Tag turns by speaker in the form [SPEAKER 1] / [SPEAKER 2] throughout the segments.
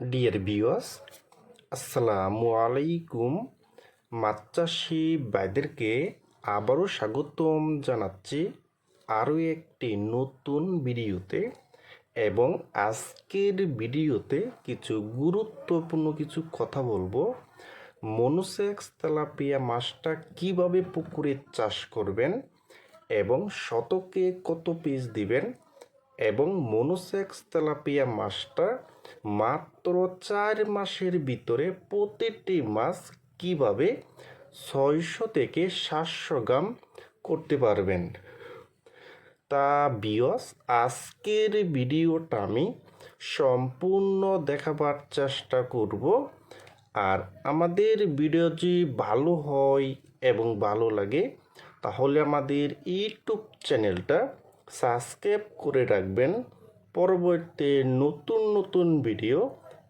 [SPEAKER 1] Deer বিওয়াস আসসালামু আলাইকুম। মাছ চাষি ভাইদেরকে আবারও স্বাগতম জানাচ্ছি আরও একটি নতুন ভিডিওতে এবং আজকের ভিডিওতে কিছু গুরুত্বপূর্ণ কিছু কথা বলব। মনুসেক্স তেলাপিয়া মাছটা কীভাবে পুকুরে চাষ করবেন এবং শতকে কত পিস দিবেন এবং মনোসেক্স তেলাপিয়া মাছটা মাত্র চার মাসের ভিতরে প্রতিটি মাছ কীভাবে ছয়শো থেকে সাতশো গ্রাম করতে পারবেন। তা বিয়স আজকের ভিডিওটা আমি সম্পূর্ণ দেখাবার চেষ্টা করব। আর আমাদের ভিডিও যদি ভালো হয় এবং ভালো লাগে, তাহলে আমাদের ইউটিউব চ্যানেলটা সাবস্ক্রাইব করে রাখবেন। পরবর্তী নতুন নতুন ভিডিও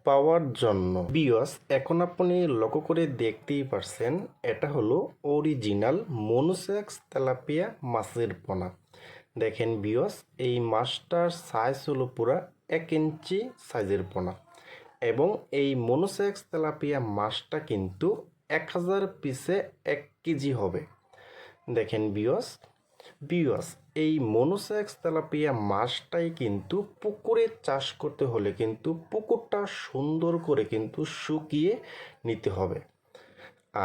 [SPEAKER 1] পাওয়ার জন্য। বিয়স এখন আপনি লক্ষ্য করে দেখতেই পারছেন, এটা হলো অরিজিনাল মনুসেক্স তেলাপিয়া মাছের পোনা। দেখেন বিয়স এই মাছটার সাইজ হলো পুরা এক ইঞ্চি সাইজের পোনা। এবং এই মনোসেক্স তেলাপিয়া মাছটা কিন্তু এক হাজার পিসে এক কেজি হবে। দেখেন বিয়স বিয়স এই মনোসেক্স তেলাপিয়া মাছটাই কিন্তু পুকুরে চাষ করতে হলে কিন্তু পুকুরটা সুন্দর করে কিন্তু শুকিয়ে নিতে হবে।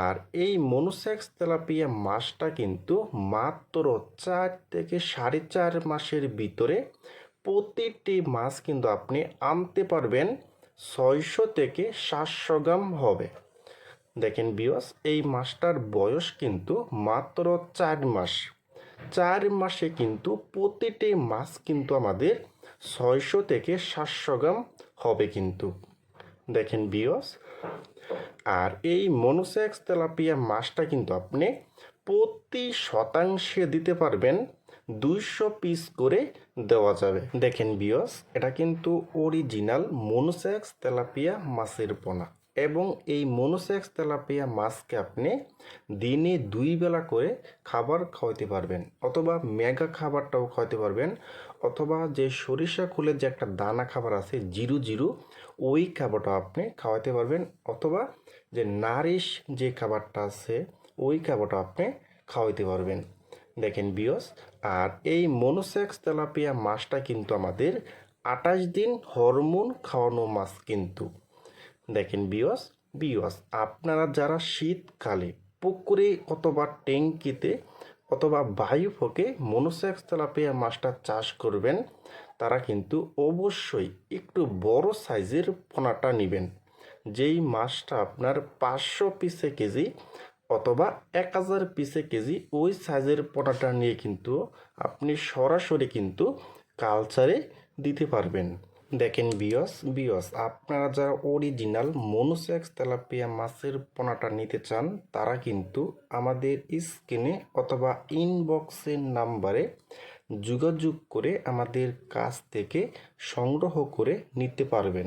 [SPEAKER 1] আর এই মনোসেক্স তেলাপিয়া মাছটা কিন্তু মাত্র চার থেকে সাড়ে চার মাসের ভিতরে প্রতিটি মাছ কিন্তু আপনি আনতে পারবেন ছয়শো থেকে সাতশো গ্রাম হবে। দেখেন বিয়স এই মাছটার বয়স কিন্তু মাত্র চার মাস। চার মাসে কিন্তু প্রতিটি মাছ কিন্তু আমাদের ছয়শো থেকে সাতশো গ্রাম হবে কিন্তু। দেখেন বিয়স আর এই মনোসেক্স তেলাপিয়া মাছটা কিন্তু আপনি প্রতি শতাংশে দিতে পারবেন দুইশো পিস করে দেওয়া যাবে। দেখেন বিয়স এটা কিন্তু অরিজিনাল মনোসেক্স তেলাপিয়া মাছের পোনা। এবং এই মনোসেক্স তেলাপিয়া মাছকে আপনি দিনে দুই বেলা করে খাবার খাওয়াতে পারবেন, অথবা মেগা খাবারটাও খাওয়াতে পারবেন, অথবা যে সরিষা খুলের যে একটা দানা খাবার আছে, জিরু জিরু, ওই খাবারটা আপনি খাওয়াতে পারবেন, অথবা যে নারিশ যে খাবারটা আছে, ওই খাবারটা আপনি খাওয়াইতে পারবেন। দেখেন বিয়স আর এই মনোসেক্স তেলাপিয়া মাছটা কিন্তু আমাদের আঠাশ দিন হরমোন খাওয়ানো মাছ কিন্তু। দেখেন বিয়স বিয়স আপনারা যারা শীতকালে পুকুরে অথবা ট্যাঙ্কিতে অথবা বায়ু ফোকে মনোসেক্স তেলাপিয়া মাছটা চাষ করবেন, তারা কিন্তু অবশ্যই একটু বড় সাইজের পোনাটা নেবেন। যেই মাছটা আপনার পাঁচশো পিসে কেজি অথবা এক হাজার পিসে কেজি ওই সাইজের পোনাটা নিয়ে কিন্তু আপনি সরাসরি কিন্তু কালচারে দিতে পারবেন। দেখেন বিয়স বিয়স আপনারা যারা অরিজিনাল মনুসেক্স তেলাপিয়া মাছের পোনাটা নিতে চান, তারা কিন্তু আমাদের স্ক্রিনে অথবা ইনবক্সের নাম্বারে যোগাযোগ করে আমাদের কাছ থেকে সংগ্রহ করে নিতে পারবেন।